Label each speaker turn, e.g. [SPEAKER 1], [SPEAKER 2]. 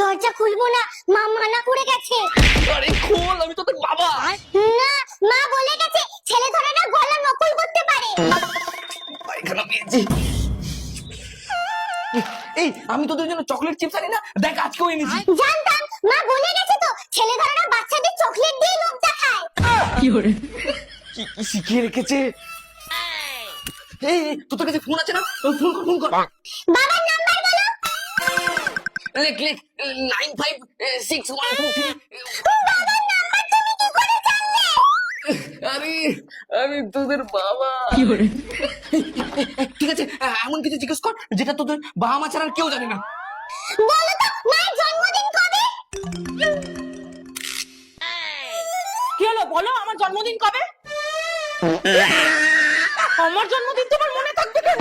[SPEAKER 1] দরজা খুলবো না মা মানা করে গেছে।
[SPEAKER 2] আরে খোল আমি তো তোর বাবা
[SPEAKER 1] না মা বলে গেছে ছেলে ধরে না গলা নকল করতে পারে।
[SPEAKER 2] পায়খানা পেয়েছি। এই আমি তোদের জন্য চকলেট চিপস আনি না? দেখ আজকেও এনেছি।
[SPEAKER 1] জানতাম মা বলে গেছে তো ছেলে ধরে না বাচ্চাদের চকলেট দিয়ে লোক দেখায়
[SPEAKER 2] কি কি কি শিখিয়ে রেখেছে? এই তোদের কাছে ফোন আছে না? ফোন কর ফোন কর। লেখ লেখ nine five six one two three আরে আমি তোদের বাবা। ঠিক আছে এমন কিছু জিজ্ঞেস কর যেটা তোদের বাবা মা ছাড়া আর কেউ জানে না।
[SPEAKER 1] বলো তো মায়ের জন্মদিন কবে
[SPEAKER 3] কি হলো বলো আমার জন্মদিন কবে? আমার জন্মদিন তোমার মনে থাকবে কেন?